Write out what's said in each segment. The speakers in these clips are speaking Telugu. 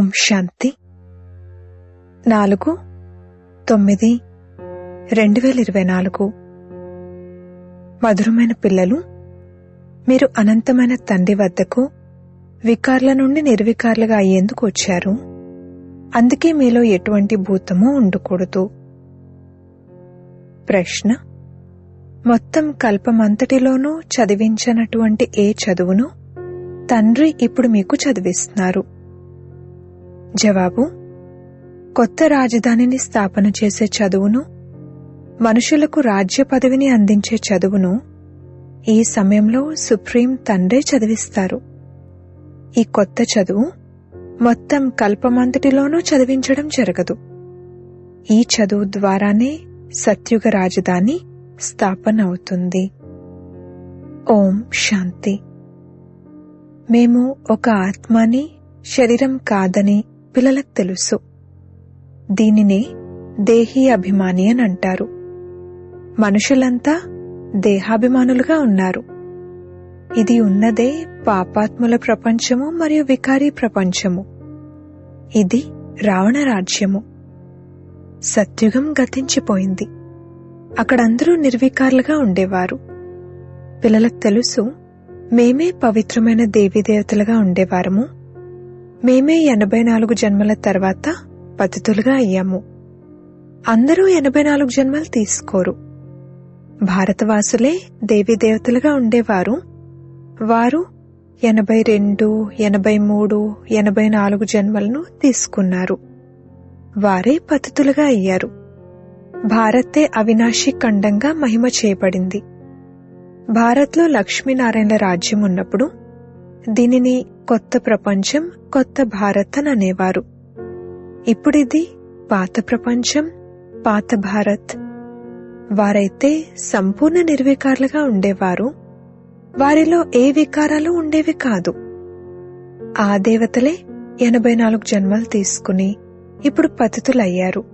ఓం శాంతి. నాలుగు తొమ్మిది రెండు వేల ఇరవై నాలుగు. మధురమైన పిల్లలు మీరు అనంతమైన తండ్రి వద్దకు వికార్ల నుండి నిర్వికార్లుగా అయ్యేందుకు వచ్చారు. అందుకే మీలో ఎటువంటి భూతము ఉండకూడదు. ప్రశ్న మొత్తం కల్పమంతటిలోనూ చదివించనటువంటి ఏ చదువును తండ్రి ఇప్పుడు మీకు చదివిస్తున్నారు? జవాబు కొత్త రాజధానిని స్థాపన చేసే చదువును మనుషులకు రాజ్య పదవిని అందించే చదువును ఈ సమయంలో సుప్రీం తండ్రే చదివిస్తారు. ఈ కొత్త చదువు మొత్తం కల్పమంతటిలోనూ చదివించడం జరగదు. ఈ చదువు ద్వారానే సత్యుగ రాజధాని స్థాపన అవుతుంది. ఓం శాంతి. మేము ఒక ఆత్మని శరీరం కాదని పిల్లలకు తెలుసు. దీనినే దేహీ అభిమాని అని అంటారు. మనుషులంతా దేహాభిమానులుగా ఉన్నారు. ఇది ఉన్నదే పాపాత్ముల ప్రపంచము మరియు వికారీ ప్రపంచము. ఇది రావణ రాజ్యము. సత్యుగం గతించిపోయింది. అక్కడందరూ నిర్వికారులుగా ఉండేవారు. పిల్లలకు తెలుసు మేమే పవిత్రమైన దేవీదేవతలుగా ఉండేవారము. మేమే ఎనభై నాలుగు జన్మల తర్వాత పతితులుగా అయ్యాము. అందరూ ఎనభై నాలుగు జన్మలు తీసుకోరు. భారతవాసులే దేవీదేవతలుగా ఉండేవారు. వారు ఎనభై రెండు ఎనభై మూడు ఎనభై నాలుగు జన్మలను తీసుకున్నారు. వారే పతితులుగా అయ్యారు. భారతే అవినాశి ఖండంగా మహిమ చేయబడింది. భారత్లో లక్ష్మీనారాయణ రాజ్యం ఉన్నప్పుడు దీనిని కొత్త ప్రపంచం కొత్త భారత్ అని అనేవారు. ఇప్పుడిది పాత ప్రపంచం పాత భారత్. వారైతే సంపూర్ణ నిర్వికారులుగా ఉండేవారు. వారిలో ఏ వికారాలు ఉండేవి కాదు. ఆ దేవతలే ఎనభై నాలుగు జన్మలు తీసుకుని ఇప్పుడు పతితులయ్యారు.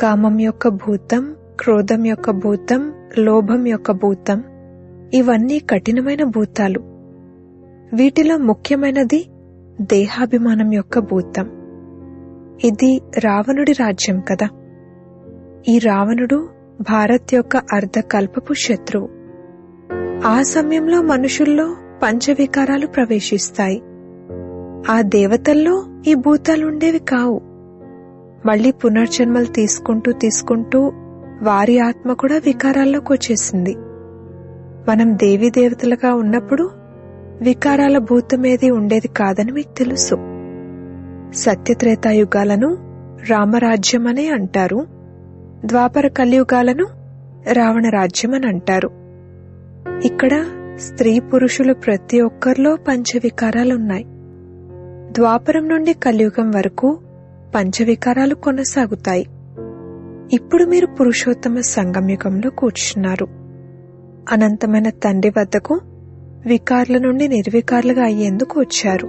కామం యొక్క భూతం క్రోధం యొక్క భూతం లోభం యొక్క భూతం ఇవన్నీ కఠినమైన భూతాలు. వీటిలో ముఖ్యమైనది దేహాభిమానం యొక్క భూతం. ఇది రావణుడి రాజ్యం కదా. ఈ రావణుడు భారత్ యొక్క అర్ధకల్పపు శత్రువు. ఆ సమయంలో మనుషుల్లో పంచవికారాలు ప్రవేశిస్తాయి. ఆ దేవతల్లో ఈ భూతాలు ఉండేవి కావు. మళ్ళీ పునర్జన్మలు తీసుకుంటూ తీసుకుంటూ వారి ఆత్మ కూడా వికారాల్లోకి వచ్చేసింది మనం దేవీ దేవతలుగా ఉన్నప్పుడు వికారాల భూతమేది ఉండేది కాదని మీకు తెలుసు. సత్యత్రేతాయుగాలను రామరాజ్యం అనే అంటారు. ద్వాపర కలియుగాలను రావణ రాజ్యం అని అంటారు ఇక్కడ స్త్రీ పురుషులు ప్రతి ఒక్కరిలో పంచవికారాలున్నాయి. ద్వాపరం నుండి కలియుగం వరకు పంచవికారాలు కొనసాగుతాయి. ఇప్పుడు మీరు పురుషోత్తమ సంగమయుగంలో కూర్చున్నారు. అనంతమైన తండ్రి వద్దకు వికార్ల నుండి నిర్వికార్లుగా అయ్యేందుకు వచ్చారు?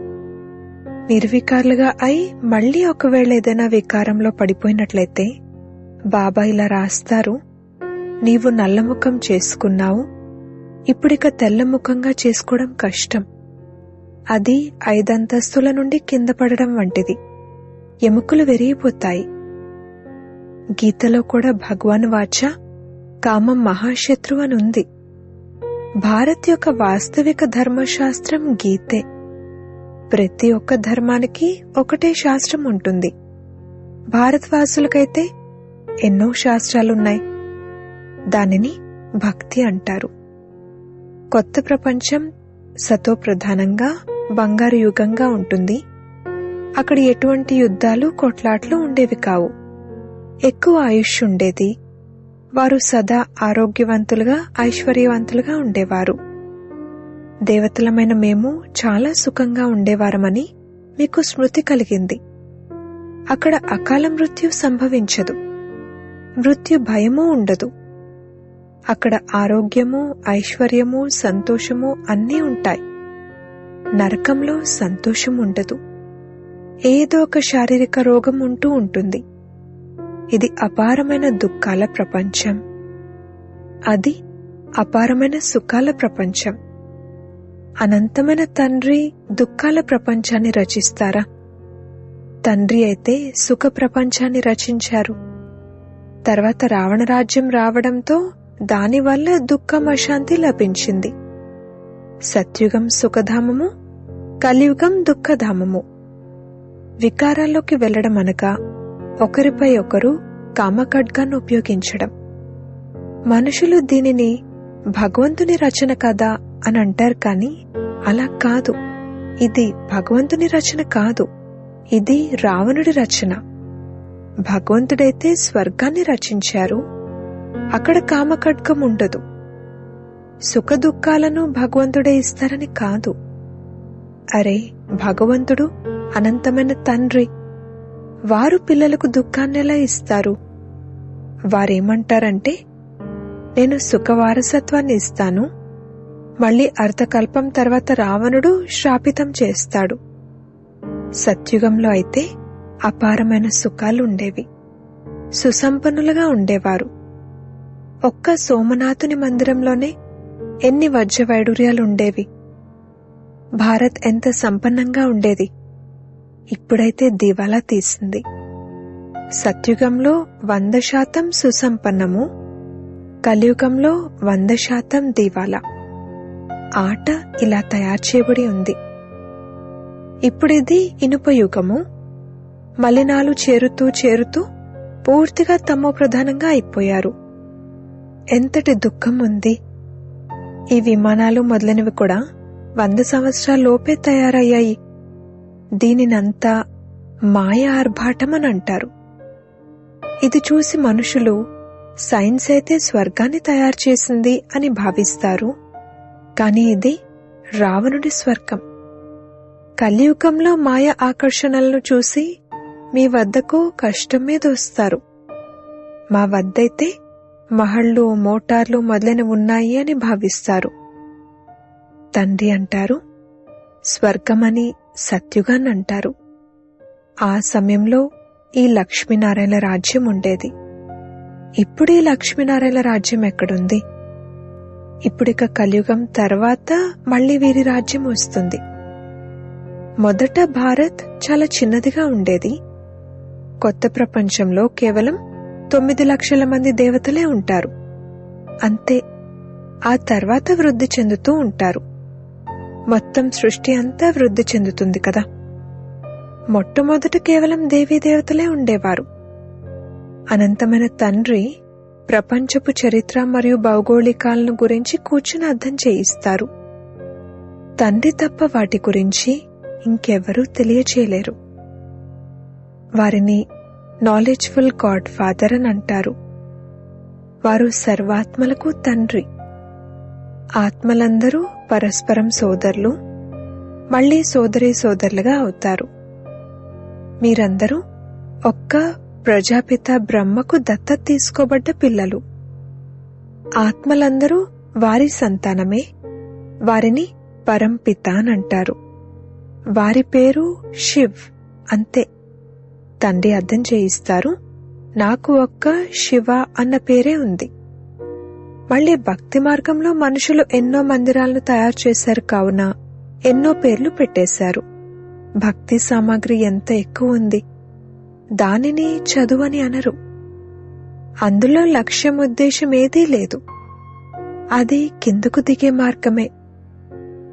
నిర్వికార్లుగా అయి మళ్ళీ ఒకవేళ ఏదైనా వికారంలో పడిపోయినట్లయితే బాబా ఇలా రాస్తారు నీవు నల్లముఖం చేసుకున్నావు ఇప్పుడిక తెల్లముఖంగా చేసుకోవడం కష్టం. అది ఐదంతస్తుల నుండి కింద పడడం వంటిది. ఎముకలు విరిగిపోతాయి. గీతలో కూడా భగవాన్ వాచ కామం మహాశత్రువు అని ఉంది. భారత్ యొక్క వాస్తవిక ధర్మశాస్త్రం గీతే. ప్రతి ఒక్క ధర్మానికి ఒకటే శాస్త్రం ఉంటుంది. భారతవాసులకైతే ఎన్నో శాస్త్రాలున్నాయి. దానిని భక్తి అంటారు. కొత్త ప్రపంచం సతో ప్రధానంగా బంగారు యుగంగా ఉంటుంది. అక్కడ ఎటువంటి యుద్ధాలు కొట్లాట్లు ఉండేవి కావు. ఎక్కువ ఆయుష్ ఉండేది. వారు సదా ఆరోగ్యవంతులుగా ఐశ్వర్యవంతులుగా ఉండేవారు. దేవతలమైన మేము చాలా సుఖంగా ఉండేవారమని మీకు స్మృతి కలిగింది. అక్కడ అకాల మృత్యు సంభవించదు. మృత్యు భయమూ ఉండదు. అక్కడ ఆరోగ్యము ఐశ్వర్యము సంతోషము అన్నీ ఉంటాయి. నరకంలో సంతోషం ఉండదు. ఏదో ఒక శారీరక రోగం ఉంటూ ఉంటుంది. ఇది అపారమైన దుఃఖాల ప్రపంచం. అది అపారమైన సుఖాల ప్రపంచం. అనంతమైన తండ్రి దుఃఖాల ప్రపంచాన్ని రచిస్తారా? తండ్రి అయితే సుఖ ప్రపంచాన్ని రచించారు. తర్వాత రావణ రాజ్యం రావడంతో దానివల్ల దుఃఖం అశాంతి లభించింది. సత్యుగం సుఖధామము కలియుగం దుఃఖధామము. వికారాల్లోకి వెళ్ళడం అనగా ఒకరిపై ఒకరు కామఖడ్గాన్ని ఉపయోగించడం. మనుషులు దీనిని భగవంతుని రచన కదా అని అంటారు కానీ అలా కాదు. ఇది భగవంతుని రచన కాదు. ఇది రావణుడి రచన. భగవంతుడైతే స్వర్గాన్ని రచించారు. అక్కడ కామఖడ్గం ఉండదు. సుఖదుఖాలను భగవంతుడే ఇస్తారని కాదు. అరే భగవంతుడు అనంతమైన తండ్రి. వారు పిల్లలకు దుఃఖాన్ని ఎలా ఇస్తారు? వారేమంటారంటే నేను సుఖ వారసత్వాన్ని ఇస్తాను మళ్ళీ అర్ధకల్పం తర్వాత రావణుడు శ్రాపితం చేస్తాడు. సత్యుగంలో అయితే అపారమైన సుఖాలు ఉండేవి సుసంపన్నులుగా ఉండేవారు. ఒక్క సోమనాథుని మందిరంలోనే ఎన్ని వజ్ర వైడూర్యాలు ఉండేవి భారత్ ఎంత సంపన్నంగా ఉండేది. ఇప్పుడైతే దివాలా తీసింది. సత్యుగంలో వంద శాతం సుసంపన్నము కలియుగంలో వంద శాతం దివాలా. ఆట ఇలా తయారు చేయబడి ఉంది. ఇప్పుడిది ఇనుప యుగము. మలినాలు చేరుతూ చేరుతూ పూర్తిగా తమో ప్రధానంగా అయిపోయారు. ఎంతటి దుఃఖం ఉంది. ఈ విమానాలు మొదలైనవి కూడా వంద సంవత్సరాల లోపే తయారయ్యాయి. దీనినంతా మాయ ఆర్భాటం అని అంటారు. ఇది చూసి మనుషులు సైన్స్ అయితే స్వర్గాన్ని తయారు చేసింది అని భావిస్తారు. కాని ఇది రావణుడి స్వర్గం. కలియుగంలో మాయ ఆకర్షణలను చూసి మీ వద్దకు కష్టం మీద వస్తారు. మా వద్దైతే మహళ్ళు మోటార్లు మొదలైనవి ఉన్నాయి అని భావిస్తారు. తండ్రి అంటారు స్వర్గమని సత్యుగాన్ అంటారు. ఆ సమయంలో ఈ లక్ష్మీనారాయణ రాజ్యం ఉండేది. ఇప్పుడు ఈ లక్ష్మీనారాయణ రాజ్యం ఎక్కడుంది? ఇప్పుడిక కలియుగం తర్వాత మళ్ళీ వీరి రాజ్యం వస్తుంది. మొదట భారత్ చాలా చిన్నదిగా ఉండేది. కొత్త ప్రపంచంలో కేవలం తొమ్మిది లక్షల మంది దేవతలే ఉంటారు. అంతే. ఆ తర్వాత వృద్ధి చెందుతూ ఉంటారు. మొత్తం సృష్టి అంతా వృద్ధి చెందుతుంది కదా. మొట్టమొదట కేవలం దేవీ దేవతలే ఉండేవారు. అనంతమైన తండ్రి ప్రపంచపు చరిత్ర మరియు భౌగోళికాలను గురించి కూర్చుని అర్థం చేయిస్తారు. తండ్రి తప్ప వాటి గురించి ఇంకెవరూ తెలియచేయలేరు. వారిని నాలెడ్జ్ఫుల్ గాడ్ ఫాదర్ అని అంటారు. వారు సర్వాత్మలకు తండ్రి. ఆత్మలందరూ పరస్పరం సోదరులు మళ్ళీ సోదరి సోదరులుగా అవుతారు. మీరందరూ ఒక్క ప్రజాపిత బ్రహ్మకు దత్త తీసుకోబడ్డ పిల్లలు. ఆత్మలందరూ వారి సంతానమే వారిని పరంపిత అని అంటారు. వారి పేరు శివ్ అంతే. తండ్రి అర్థం చేయిస్తారు నాకు ఒక్క శివ అన్న పేరే ఉంది. మళ్ళీ భక్తి మార్గంలో మనుషులు ఎన్నో మందిరాలను తయారు చేశారు కావున ఎన్నో పేర్లు పెట్టేశారు. భక్తి సామాగ్రి ఎంత ఎక్కువ ఉంది. దానిని చదువని అనరు. అందులో లక్ష్యం ఉద్దేశం ఏదీ లేదు. అది కిందకు దిగే మార్గమే.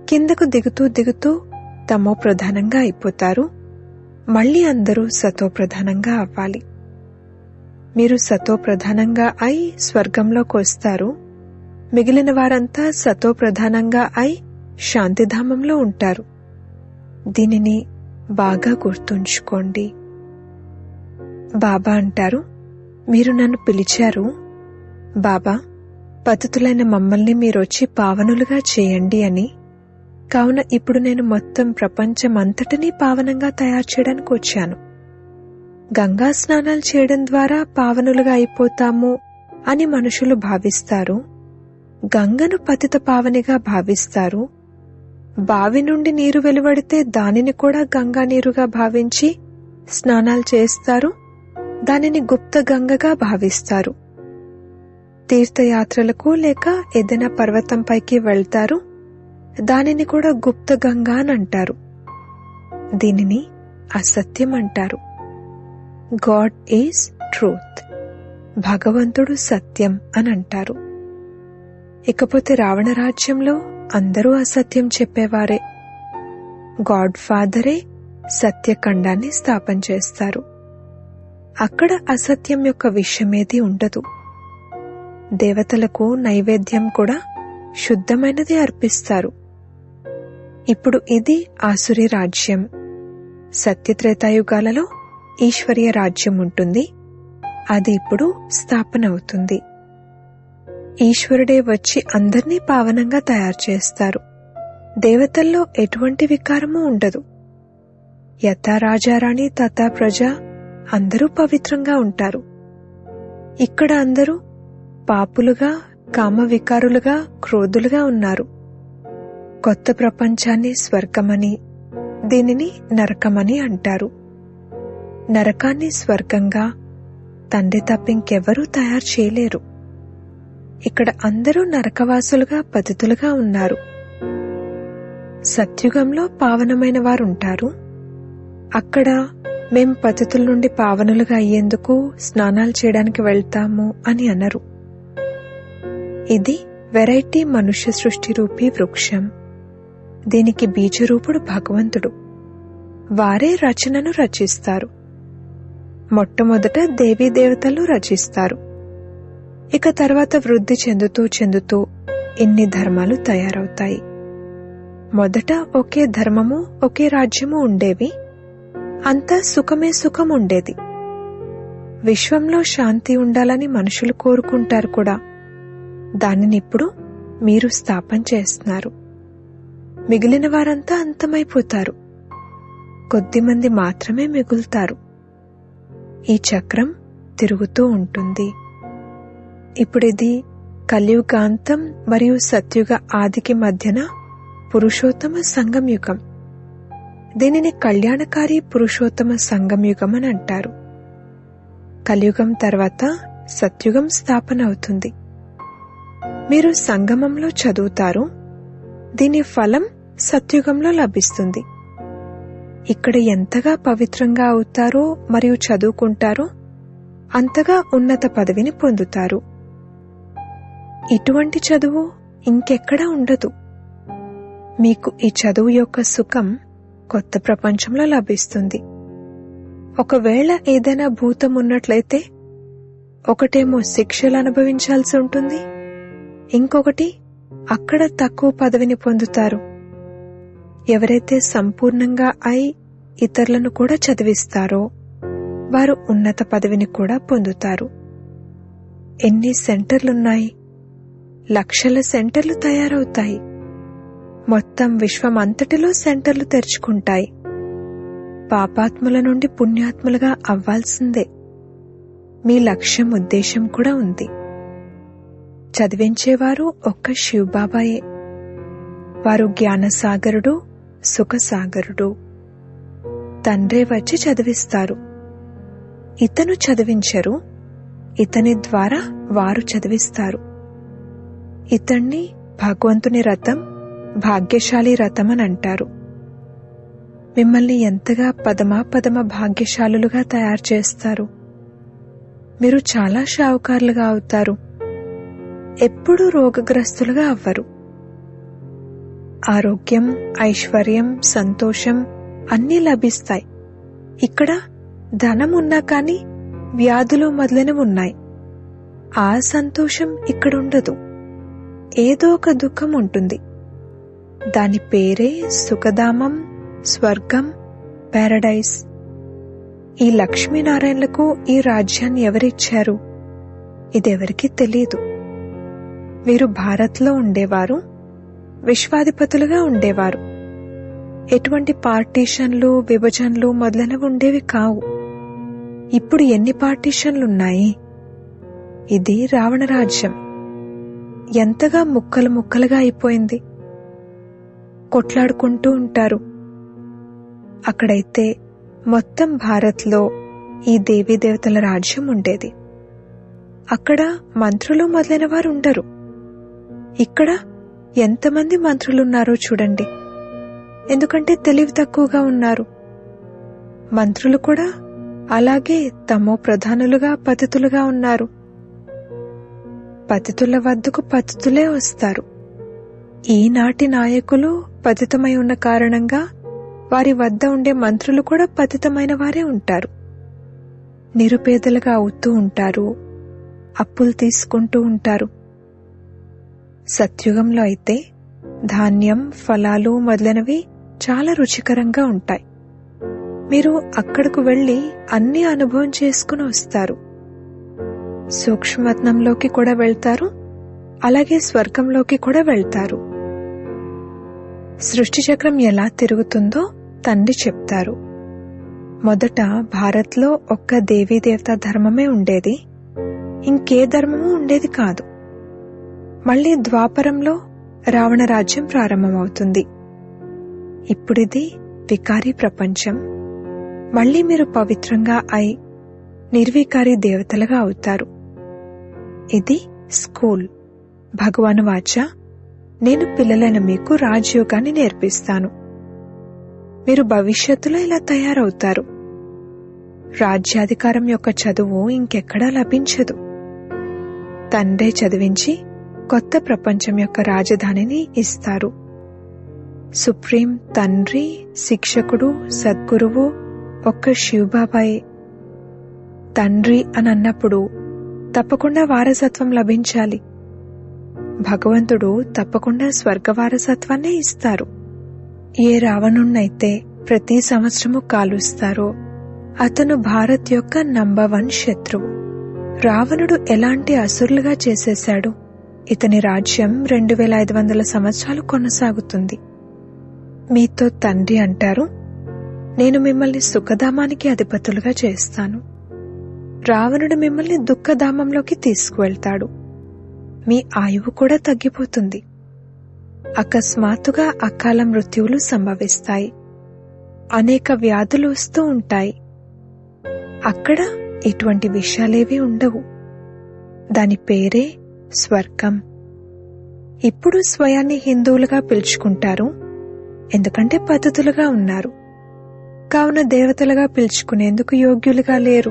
కిందకు దిగుతూ దిగుతూ తమో ప్రధానంగా అయిపోతారు. మళ్ళీ అందరూ సతో ప్రధానంగా అవ్వాలి. మీరు సతో ప్రధానంగా అయి స్వర్గంలోకి వస్తారు. మిగిలిన వారంతా సతో ప్రధానంగా అయి శాంతిధామంలో ఉంటారు. దీనిని బాగా గుర్తుంచుకోండి. బాబా అంటారు మీరు నన్ను పిలిచారు. బాబా పతితులైన మమ్మల్ని మీరొచ్చి పావనులుగా చేయండి అని. కావున ఇప్పుడు నేను మొత్తం ప్రపంచమంతటినీ పావనంగా తయారు చేయడానికి వచ్చాను గంగా స్నానాలు చేయడం ద్వారా పావనులుగా అయిపోతాము అని మనుషులు భావిస్తారు. గంగను పతిత పావనిగా భావిస్తారు. బావి నుండి నీరు వెలువడితే దానిని కూడా గంగా నీరుగా భావించి స్నానాలు చేస్తారు. దానిని గుప్త గంగగా భావిస్తారు. తీర్థయాత్రలకు లేక ఏదైనా పర్వతంపైకి వెళ్తారు. దానిని కూడా గుప్త గంగా అని అంటారు. దీనిని అసత్యం అంటారు. God is truth. భగవంతుడు సత్యం అని అంటారు. ఇకపోతే రావణ రాజ్యంలో అందరూ అసత్యం చెప్పేవారే. గాడ్ ఫాదరే సత్యఖండాన్ని స్థాపన చేస్తారు. అక్కడ అసత్యం యొక్క విషయమేది ఉండదు. దేవతలకు నైవేద్యం కూడా శుద్ధమైనది అర్పిస్తారు. ఇప్పుడు ఇది ఆసురి రాజ్యం. సత్యత్రేతాయుగాలలో ఈశ్వర్య రాజ్యం ఉంటుంది. అది ఇప్పుడు స్థాపన అవుతుంది. ఈశ్వరుడే వచ్చి అందర్నీ పావనంగా తయారు చేస్తారు. దేవతల్లో ఎటువంటి వికారమూ ఉండదు. యథా రాజారాణి తథా ప్రజ అందరూ పవిత్రంగా ఉంటారు. ఇక్కడ అందరూ పాపులుగా కామ వికారులుగా క్రోధులుగా ఉన్నారు. కొత్త ప్రపంచాన్ని స్వర్గమని దీనిని నరకమని అంటారు. నరకాన్ని స్వర్గంగా తండ్రి తప్పింకెవరూ తయారు చేయలేరు. ఇక్కడ అందరూ నరకవాసులుగా పతితులుగా ఉన్నారు. సత్యుగంలో పావనమైన వారుంటారు. అక్కడ మేం పతితుల నుండి పావనులుగా అయ్యేందుకు స్నానాలు చేయడానికి వెళ్తాము అని అనరు. ఇది వెరైటీ మనుష్య సృష్టి రూపీ వృక్షం. దీనికి బీజరూపుడు భగవంతుడు. వారే రచనను రచిస్తారు. మొట్టమొదట దేవీ దేవతలు రచిస్తారు. ఇక తర్వాత వృద్ధి చెందుతూ చెందుతూ ఇన్ని ధర్మాలు తయారవుతాయి. మొదట ఒకే ధర్మము ఒకే రాజ్యము ఉండేవి. అంతా సుఖమే సుఖం ఉండేది. విశ్వంలో శాంతి ఉండాలని మనుషులు కోరుకుంటారు కూడా. దానిని ఇప్పుడు మీరు స్థాపన చేస్తున్నారు. మిగిలిన వారంతా అంతమైపోతారు. కొద్దిమంది మాత్రమే మిగులుతారు. ఈ చక్రం తిరుగుతూ ఉంటుంది. ఇప్పుడిది కలియుగాంతం మరియు సత్యుగ ఆదికి మధ్యన పురుషోత్తమ సంగమయుగం. దీనిని కళ్యాణకారి పురుషోత్తమ సంగమయుగం అని అంటారు. కలియుగం తర్వాత సత్యుగం స్థాపన అవుతుంది. మీరు సంగమంలో చదువుతారు. దీని ఫలం సత్యుగంలో లభిస్తుంది. ఇక్కడ ఎంతగా పవిత్రంగా అవుతారో మరియు చదువుకుంటారో అంతగా ఉన్నత పదవిని పొందుతారు. ఇటువంటి చదువు ఇంకెక్కడా ఉండదు. మీకు ఈ చదువు యొక్క సుఖం కొత్త ప్రపంచంలో లభిస్తుంది. ఒకవేళ ఏదైనా భూతం ఉన్నట్లయితే ఒకటేమో శిక్షలు అనుభవించాల్సి ఉంటుంది. ఇంకొకటి అక్కడ తక్కువ పదవిని పొందుతారు. ఎవరైతే సంపూర్ణంగా అయి ఇతరులను కూడా చదివిస్తారో వారు ఉన్నత పదవిని కూడా పొందుతారు. ఎన్ని సెంటర్లున్నాయి? లక్షల సెంటర్లు తయారవుతాయి. మొత్తం విశ్వమంతటిలో సెంటర్లు తెరుచుకుంటాయి. పాపాత్ముల నుండి పుణ్యాత్ములుగా అవ్వాల్సిందే. మీ లక్ష్యం ఉద్దేశం కూడా ఉంది. చదివించేవారు ఒక్క శివబాబాయే. వారు జ్ఞానసాగరుడు సుఖసాగరుడు. తండ్రే వచ్చి చదివిస్తారు. ఇతను చదివించరు. ఇతని ద్వారా వారు చదివిస్తారు. ఇతన్ని భగవంతుని రథం భాగ్యశాలి రథం అని అంటారు. మిమ్మల్ని ఎంతగా పదమా పదమ భాగ్యశాలులుగా తయారు చేస్తారు? మీరు చాలా షావుకారులుగా అవుతారు. ఎప్పుడూ రోగగ్రస్తులుగా అవ్వరు. ఆరోగ్యం ఐశ్వర్యం సంతోషం అన్నీ లభిస్తాయి. ఇక్కడ ధనం ఉన్నా కానీ వ్యాధులు మొదలైనవి ఉన్నాయి ఆ సంతోషం ఇక్కడ ఉండదు ఏదో ఒక దుఃఖం ఉంటుంది. దాని పేరే సుఖధామం స్వర్గం పారడైస్ ఈ లక్ష్మీనారాయణలకు ఈ రాజ్యాన్ని ఎవరిచ్చారు? ఇదెవరికీ తెలియదు వీరు భారత్లో ఉండేవారు. విశ్వాధిపతులుగా ఉండేవారు. ఎటువంటి పార్టీషన్లు విభజనలు మొదలైనవి ఉండేవి కావు. ఇప్పుడు ఎన్ని పార్టీషన్లున్నాయి? ఇది రావణ రాజ్యం. ఎంతగా ముక్కలు ముక్కలుగా అయిపోయింది. కొట్లాడుకుంటూ ఉంటారు. అక్కడైతే మొత్తం భారత్లో ఈ దేవీ దేవతల రాజ్యం ఉండేది. అక్కడ మంత్రులు మొదలైన వారు ఉండరు. ఇక్కడ ఎంతమంది మంత్రులున్నారో చూడండి. ఎందుకంటే తెలివి తక్కువగా ఉన్నారు. మంత్రులు కూడా అలాగే తమో ప్రధానులుగా పతితులుగా ఉన్నారు. పతితుల వద్దకు పతితులే వస్తారు. ఈనాటి నాయకులు పతితమై ఉన్న కారణంగా వారి వద్ద ఉండే మంత్రులు కూడా పతితమైన వారే ఉంటారు. నిరుపేదలుగా అవుతూ ఉంటారు. అప్పులు తీసుకుంటూ ఉంటారు. సత్యుగంలో అయితే ధాన్యం ఫలాలు మొదలైనవి చాలా రుచికరంగా ఉంటాయి. మీరు అక్కడకు వెళ్ళి అన్ని అనుభవం చేసుకుని వస్తారు. సూక్ష్మత్నంలోకి కూడా వెళ్తారు అలాగే స్వర్గంలోకి కూడా వెళ్తారు. సృష్టి చక్రం ఎలా తిరుగుతుందో తండ్రి చెప్తారు. మొదట భారత్లో ఒక్క దేవీదేవత ధర్మమే ఉండేది. ఇంకే ధర్మము ఉండేది కాదు. మళ్ళీ ద్వాపరంలో రావణ రాజ్యం ప్రారంభమవుతుంది. ఇప్పుడిది వికారీ ప్రపంచం. మళ్ళీ మీరు పవిత్రంగా అయి నిర్వికారి దేవతలుగా అవుతారు. ఇది స్కూల్. భగవాను వాచ నేను పిల్లలైన మీకు రాజయోగాన్ని నేర్పిస్తాను. మీరు భవిష్యత్తులో ఇలా తయారవుతారు. రాజ్యాధికారం యొక్క చదువు ఇంకెక్కడా లభించదు. తండ్రే చదివించి కొత్త ప్రపంచం యొక్క రాజధానిని ఇస్తారు. సుప్రీం తండ్రి శిక్షకుడు సద్గురువు ఒక్క శివబాబాయే. తండ్రి అని అన్నప్పుడు తప్పకుండా వారసత్వం లభించాలి. భగవంతుడు తప్పకుండా స్వర్గ వారసత్వాన్నే ఇస్తారు. ఏ రావణుణ్ణైతే ప్రతి సంవత్సరము కాలుస్తారో అతను భారత్ యొక్క నంబర్ వన్ శత్రువు. రావణుడు ఎలాంటి అసురులుగా చేసేశాడు? ఇతని రాజ్యం రెండు వేల ఐదు వందల సంవత్సరాలు కొనసాగుతుంది. మీతో తండ్రి అంటారు నేను మిమ్మల్ని సుఖధామానికి అధిపతులుగా చేస్తాను. రావణుడు మిమ్మల్ని దుఃఖధామంలోకి తీసుకువెళ్తాడు. మీ ఆయువు కూడా తగ్గిపోతుంది. అకస్మాత్తుగా అకాల మృత్యువులు సంభవిస్తాయి. అనేక వ్యాధులు వస్తూ ఉంటాయి. అక్కడ ఇటువంటి విషయాలేవి ఉండవు. దాని పేరే స్వర్గం. ఇప్పుడు స్వయాన్ని హిందువులుగా పిలుచుకుంటారు. ఎందుకంటే పద్ధతులుగా ఉన్నారు. కావున దేవతలుగా పిలుచుకునేందుకు యోగ్యులుగా లేరు.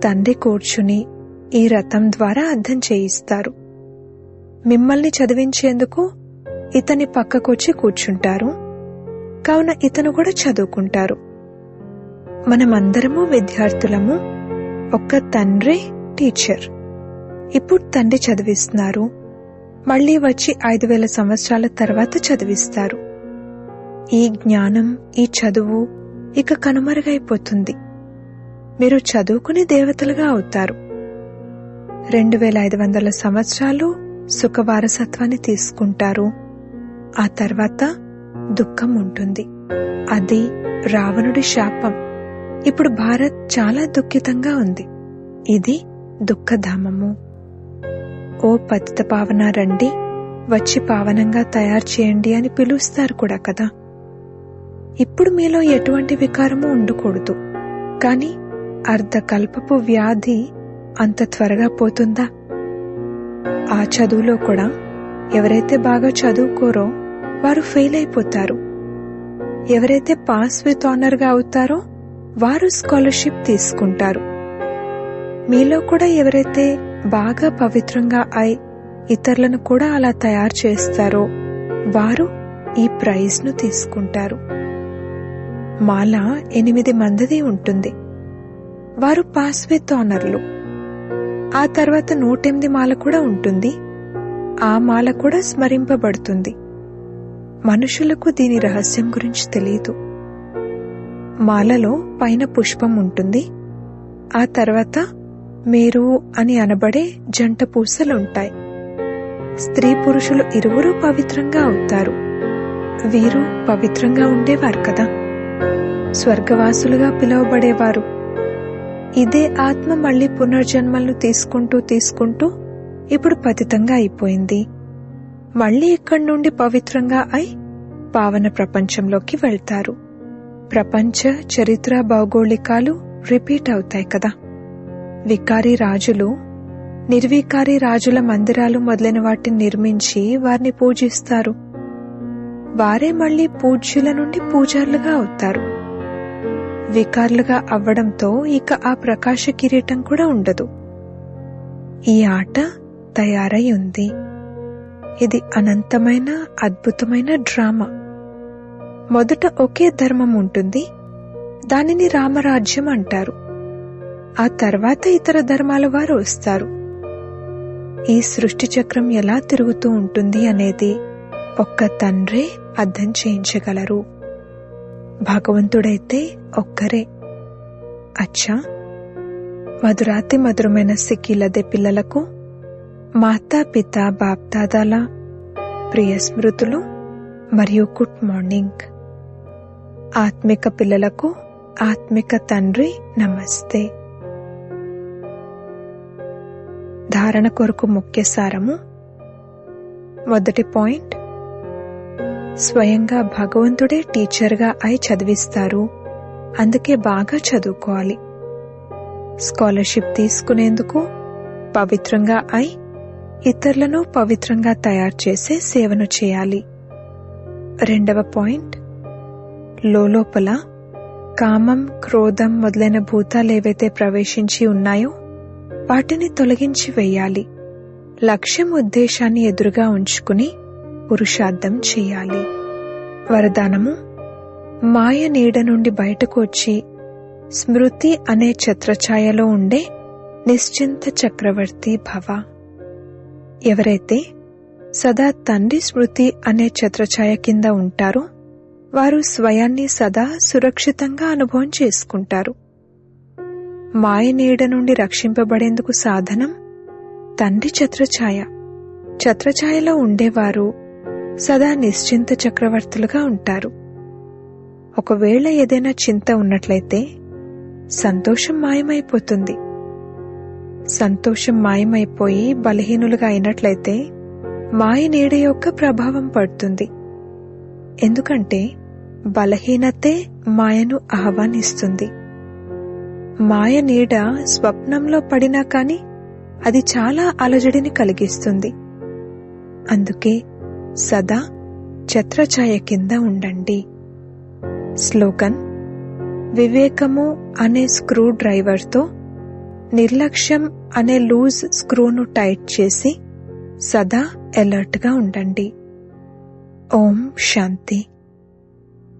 తండ్రి కూర్చుని ఈ రథం ద్వారా అర్థం చేయిస్తారు. మిమ్మల్ని చదివించేందుకు ఇతని పక్కకొచ్చి కూర్చుంటారు. కావున ఇతను కూడా చదువుకుంటారు. మనమందరము విద్యార్థులము. ఒక్క తండ్రి టీచర్. ఇప్పుడు తండ్రి చదివిస్తున్నారు. మళ్ళీ వచ్చి ఐదు వేల సంవత్సరాల తర్వాత చదివిస్తారు. ఈ జ్ఞానం ఈ చదువు ఇక కనుమరుగైపోతుంది. మీరు చదువుకుని దేవతలుగా అవుతారు. రెండు వేల ఐదు వందల సంవత్సరాలు సుఖవారసత్వాన్ని తీసుకుంటారు. ఆ తర్వాత దుఃఖం ఉంటుంది. అది రావణుడి శాపం. ఇప్పుడు భారత్ చాలా దుఃఖితంగా ఉంది. ఇది దుఃఖధామము. ఓ పతిత పావన రండి వచ్చి పావనంగా తయారు చేయండి అని పిలుస్తారు కూడా కదా. ఇప్పుడు మీలో ఎటువంటి వికారము ఉండకూడదు. కాని అర్ధకల్పపు వ్యాధి అంత త్వరగా పోతుందా? ఆ చదువులో కూడా ఎవరైతే బాగా చదువుకోరో వారు ఫెయిల్ అయిపోతారు. ఎవరైతే పాస్ విత్ ఆనర్గా అవుతారో వారు స్కాలర్షిప్ తీసుకుంటారు. మీలో కూడా ఎవరైతే బాగా పవిత్రంగా అయి ఇతరులను కూడా అలా తయారు చేస్తారో వారు ఈ ప్రైజ్ను తీసుకుంటారు. మాల ఎనిమిది మందిది ఉంటుంది. వారు పాస్ విత్ ఆనర్లు ఆ తర్వాత నూటెనిమిది మాల కూడా ఉంటుంది. ఆ మాల కూడా స్మరింపబడుతుంది. మనుషులకు దీని రహస్యం గురించి తెలియదు. మాలలో పైన పుష్పం ఉంటుంది. ఆ తర్వాత మేరు అని అనబడే జంట పూసలుంటాయి. స్త్రీ పురుషులు ఇరువురూ పవిత్రంగా అవుతారు. వీరు పవిత్రంగా ఉండేవారు కదా? స్వర్గవాసులుగా పిలువబడేవారు. ఇదే ఆత్మ మళ్ళీ పునర్జన్మలను తీసుకుంటూ తీసుకుంటూ ఇప్పుడు పతితంగా అయిపోయింది. మళ్ళీ ఇక్కడి నుండి పవిత్రంగా అయి పావన ప్రపంచంలోకి వెళ్తారు. ప్రపంచ చరిత్ర భౌగోళికాలు రిపీట్ అవుతాయి కదా? వికారి రాజులు నిర్వికారి రాజుల మందిరాలు మొదలైన వాటిని నిర్మించి వారిని పూజిస్తారు. వారే మళ్ళీ పూజ్యుల నుండి పూజారులుగా అవుతారు. వికారులుగా అవ్వడంతో ఇక ఆ ప్రకాశ కిరీటం కూడా ఉండదు. ఈ ఆట తయారై ఉంది. ఇది అనంతమైన అద్భుతమైన డ్రామా. మొదట ఒకే ధర్మం ఉంటుంది. దానిని రామరాజ్యం అంటారు. ఆ తర్వాత ఇతర ధర్మాల వారు వస్తారు. ఈ సృష్టి చక్రం ఎలా తిరుగుతూ ఉంటుంది అనేది ఒక్క తండ్రే అర్థం చేయించగలరు. భగవంతుడైతే ఒక్కరే. అచ్చా! మధురాతి మధురమైన సిక్కిలదే పిల్లలకు మాతా పిత బాప్దాదాల ప్రియ స్మృతులు మరియు గుడ్ మార్నింగ్. ఆత్మిక పిల్లలకు ఆత్మిక తండ్రి నమస్తే. ధారణ కొరకు ముఖ్య సారము. మొదటి పాయింట్. స్వయంగా భగవంతుడే టీచర్గా అయి చదివిస్తారు. అందుకే బాగా చదువుకోవాలి. స్కాలర్షిప్ తీసుకునేందుకు పవిత్రంగా అయి ఇతరులను పవిత్రంగా తయారు చేసే సేవను చేయాలి. రెండవ పాయింట్. లోపల కామం క్రోధం మొదలైన భూతాలు ఏవైతే ప్రవేశించి ఉన్నాయో వాటిని తొలగించి వేయాలి. లక్ష్యం ఉద్దేశాన్ని ఎదురుగా ఉంచుకుని పురుషార్థం చేయాలి. వరదానము మాయ నీడ నుండి బయటకు వచ్చి స్మృతి అనే ఛత్రఛాయలో ఉండే నిశ్చింత చక్రవర్తి భవ. ఎవరైతే సదా తండ్రి స్మృతి అనే ఛత్రఛాయ కింద ఉంటారో వారు స్వయాన్ని సదా సురక్షితంగా అనుభవం చేసుకుంటారు. మాయ నీడ నుండి రక్షింపబడేందుకు సాధనం? తండ్రి ఛత్రఛాయ. ఛత్రఛాయలో ఉండేవారు సదా నిశ్చింత చక్రవర్తులుగా ఉంటారు. ఒకవేళ ఏదైనా చింత ఉన్నట్లయితే సంతోషం మాయమైపోతుంది. సంతోషం మాయమైపోయి బలహీనులుగా అయినట్లయితే మాయ నీడ యొక్క ప్రభావం పడుతుంది. ఎందుకంటే బలహీనతే మాయను ఆహ్వానిస్తుంది. మాయ నీడ స్వప్నంలో పడినా కాని అది చాలా అలజడిని కలిగిస్తుంది. అందుకే సదా ఛత్రఛాయ కింద ఉండండి. స్లోగన్ వివేకము అనే స్క్రూ డ్రైవర్తో నిర్లక్ష్యం అనే లూజ్ స్క్రూను టైట్ చేసి సదా ఎలర్ట్గా ఉండండి. ఓం శాంతి.